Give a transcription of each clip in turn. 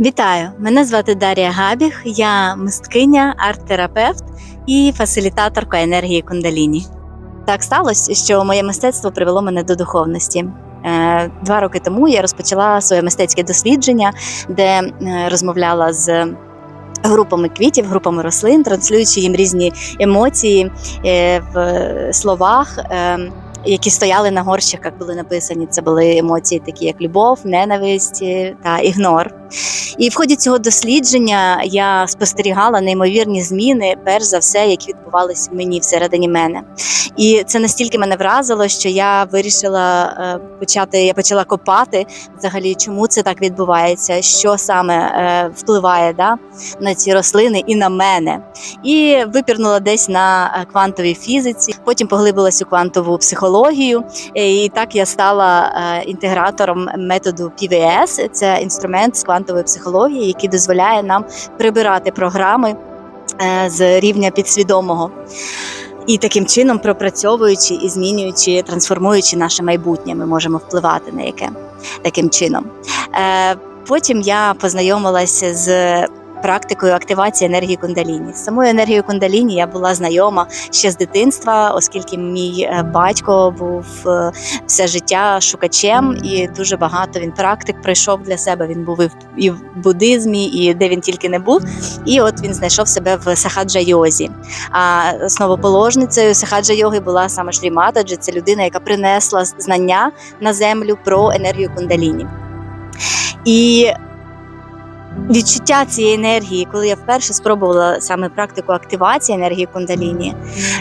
Вітаю! Мене звати Дар'я Габіх, я мисткиня, арт-терапевт і фасилітаторка енергії кундаліні. Так сталося, що моє мистецтво привело мене до духовності. Е, Два роки тому я розпочала своє мистецьке дослідження, де е, розмовляла з групами квітів, групами рослин, транслюючи їм різні емоції е, в словах. Які стояли на горщиках, були написані. Це були емоції, такі як любов, ненависть та ігнор. І в ході цього дослідження я спостерігала неймовірні зміни, перш за все, які відбувалися мені всередині мене. І це настільки мене вразило, що я вирішила е, почати. Я почала копати взагалі, чому це так відбувається, що саме е, впливає да, на ці рослини і на мене. І випірнула десь на е, квантовій фізиці. Потім поглибилась у квантову психологію. І так я стала інтегратором методу PVS. Це інструмент з квантової психології, який дозволяє нам прибирати програми е, з рівня підсвідомого. І таким чином, пропрацьовуючи і змінюючи, трансформуючи наше майбутнє, ми можемо впливати на яке таким чином. Е, Потім я познайомилася з практикою активації енергії кундаліні. З самою енергією кундаліні я була знайома ще з дитинства, оскільки мій е, батько був е, все життя шукачем, і дуже багато він практик пройшов для себе. Він був і в, буддизмі, і де він тільки не був. І от він знайшов себе в сахаджа йозі. А основоположницею сахаджа йоги була саме Шрі Матаджі. Це людина, яка принесла знання на землю про енергію кундаліні. І відчуття цієї енергії, коли я вперше спробувала саме практику активації енергії кундаліні,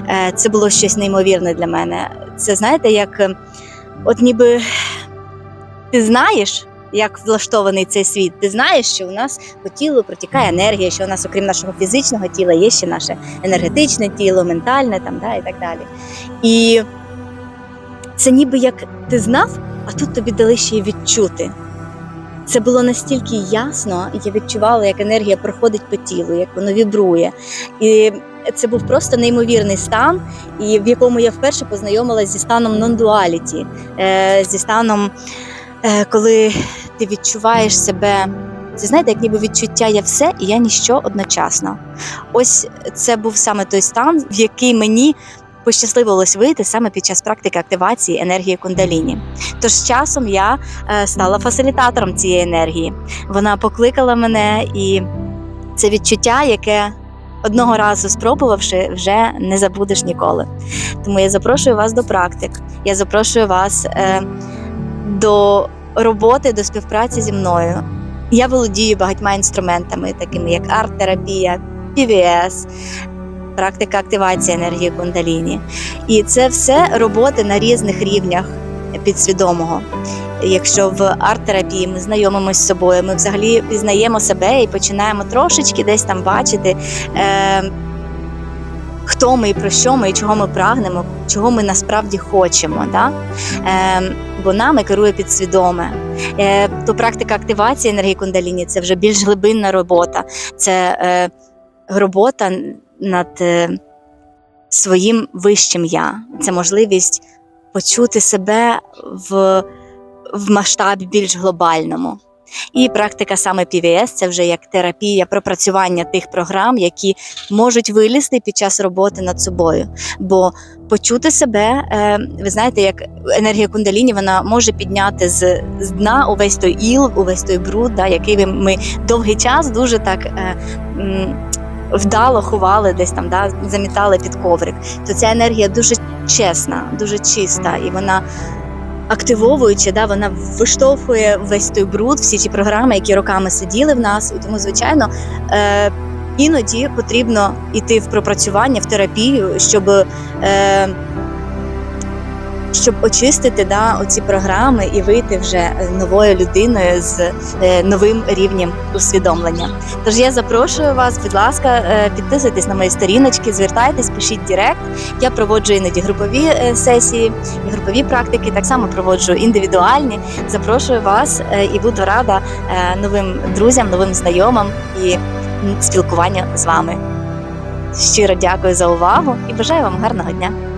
е, це було щось неймовірне для мене. Це знаєте, як е, от ніби ти знаєш. Як влаштований цей світ, ти знаєш, що у нас по тілу протікає енергія, що у нас, окрім нашого фізичного тіла, є ще наше енергетичне тіло, ментальне там, да, і так далі. І це ніби як ти знав, а тут тобі дали ще й відчути. Це було настільки ясно, я відчувала, як енергія проходить по тілу, як воно вібрує. І це був просто неймовірний стан, і в якому я вперше познайомилася зі станом нон-дуаліті, е, зі станом, е, коли ти відчуваєш себе. Це знаєте, як ніби відчуття я все і я ніщо одночасно. Ось це був саме той стан, в який мені пощасливилось вийти саме під час практики активації енергії кундаліні. Тож з часом я е, стала фасилітатором цієї енергії. Вона покликала мене, і це відчуття, яке одного разу спробувавши, вже не забудеш ніколи. Тому я запрошую вас до практик. Я запрошую вас е, до роботи, до співпраці зі мною. Я володію багатьма інструментами, такими як арт-терапія, PVS, практика активації енергії кундаліні. І це все роботи на різних рівнях підсвідомого. Якщо в арт-терапії ми знайомимося з собою, ми взагалі пізнаємо себе і починаємо трошечки десь там бачити, е, хто ми і про що ми, і чого ми прагнемо, чого ми насправді хочемо. Да? Е, бо нами керує підсвідоме. Е, то практика активації енергії кундаліні це вже більш глибинна робота. Це е, робота над е, своїм вищим я. Це можливість почути себе в, в масштабі більш глобальному. І практика саме PVS – це вже як терапія пропрацювання тих програм, які можуть вилізти під час роботи над собою. Бо почути себе, е, ви знаєте, як енергія кундаліні, вона може підняти з, з дна увесь той іл, увесь той бруд, да, який ми довгий час дуже так. Вдало ховали десь там, да, замітали під коврик. То ця енергія дуже чесна, дуже чиста, і вона активовуючи, да, вона виштовхує весь той бруд, всі ті програми, які роками сиділи в нас. І тому, звичайно, е, іноді потрібно йти в пропрацювання, в терапію, щоб. Е, щоб очистити да, оці програми і вийти вже новою людиною з е, новим рівнем усвідомлення. Тож я запрошую вас, будь ласка, е, підписуйтесь на мої сторіночки, звертайтесь, пишіть директ. Я проводжу іноді групові е, сесії, групові практики. Так само проводжу індивідуальні. Запрошую вас е, і буду рада е, новим друзям, новим знайомим і спілкуванню з вами. Щиро дякую за увагу і бажаю вам гарного дня.